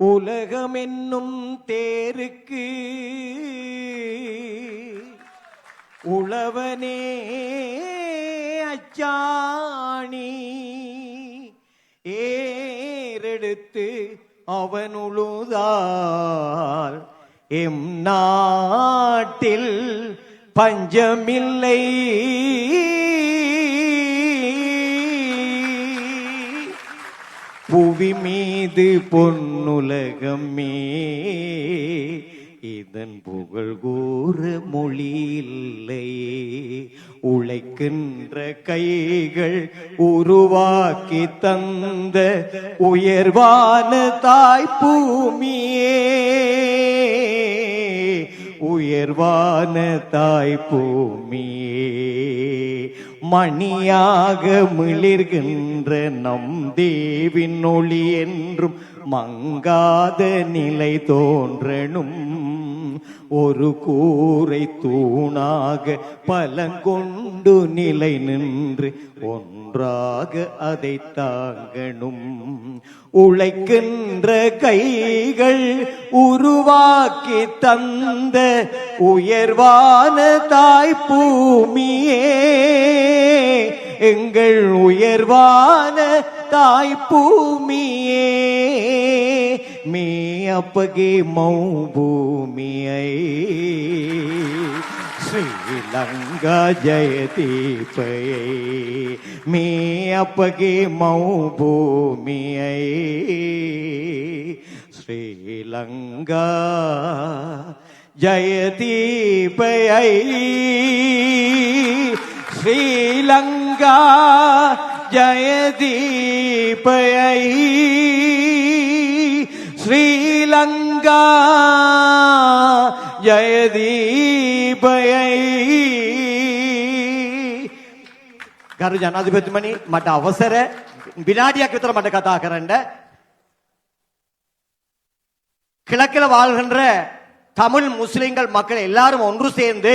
உலகம் என்னும் தேருக்கு உழவனே அச்சாணி ஏறெடுத்து அவன் உழுதால் எம் நாட்டில் பஞ்சமில்லை. புவி மீது பொன்னுலகமே இதன் புகழ் கூற மொழி இல்லையே உழைக்கின்ற கைகள் உருவாக்கி தந்த உயர்வான தாய் பூமியே. உயர்வான தாய் பூமியே. மணியாக மிளிர்கின்ற நம் தேவின் ஒளி என்றும் மங்காத நிலை தோன்றணும் ஒரு கூரை தூணாக பலங்கொண்டு நிலை நின்று ஒன்றாக அதை தாங்கணும் உழைக்கின்ற கைகள் உருவாக்கி தந்த உயர்வான தாய் பூமியே எங்கள் உயர்வான தாய்ப்பூமியே மீ அப்பகே மௌபூமியை श्रीलङ्गा जयदीपये मे अपगे मौ भूमियै श्रीलङ्गा जयदीपयै ஸ்ரீலங்கா ஜயதீபயை ஸ்ரீலங்கா జయదీపయై ගරු ජනාධිපතිමනි මට அவசர විනාඩියක් විතර மட்ட කතා කරන්න. கிழக்கில் வாழ்கின்ற தமிழ் முஸ்லிம்கள் மக்கள் எல்லாரும் ஒன்று சேர்ந்து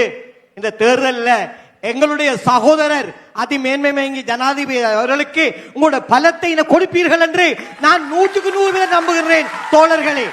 இந்த தேர்தலில் எங்களுடைய சகோதரர் அதிமேன்மை மயங்கி ஜனாதிபதி அவர்களுக்கு உங்களோட பலத்தை கொடுப்பீர்கள் என்று நான் நூற்றுக்கு நூறு பேர் நம்புகிறேன். தோழர்களே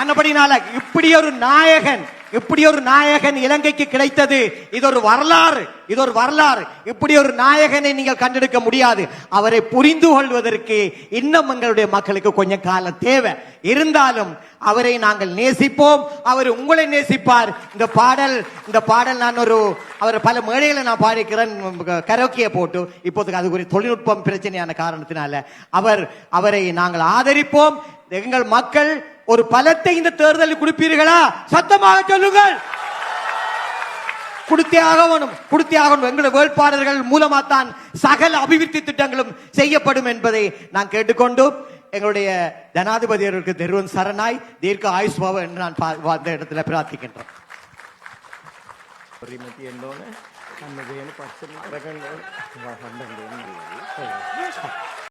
ஆனபடினால இப்படி ஒரு நாயகன் இப்படி ஒரு நாயகன் இலங்கைக்கு கிடைத்தது. இது ஒரு வரலாறு. இது ஒரு வரலாறு. இப்படி ஒரு நாயகனை நீங்கள் கண்டெடுக்க முடியாது. அவரை புரிந்து கொள்வதற்கு இன்னும் எங்களுடைய மக்களுக்கு கொஞ்சம் காலம் தேவை. இருந்தாலும் அவரை நாங்கள் நேசிப்போம். அவர் உங்களை நேசிப்பார். இந்த பாடல் இந்த பாடல் நான் ஒரு அவர் பல மேடைகளை நான் பாடிக்கிறேன் கரோக்கியை போட்டு. இப்போதுக்கு அது ஒரு தொழில்நுட்பம் பிரச்சனையான காரணத்தினால. அவர் அவரை நாங்கள் ஆதரிப்போம். எங்கள் மக்கள் ஒரு பலத்தை இந்த தேர்தலில் கொடுப்பீர்களா? சத்தமாக சொல்லுங்கள். கொடுத்தே ஆகணும் கொடுத்தே ஆகணும். எங்களுடைய வேட்பாளர்கள் மூலமாக தான் சகல அபிவிருத்தி திட்டங்களும் செய்யப்படும் என்பதை நான் கேட்டுக்கொண்டும் எங்களுடைய ஜனாதிபதி அவர்களுக்கு தெருவன் சரணாய் தீர்க்க ஆயுஷ் என்று நான் வந்த இடத்துல பிரார்த்திக்கின்றேன் என்னோட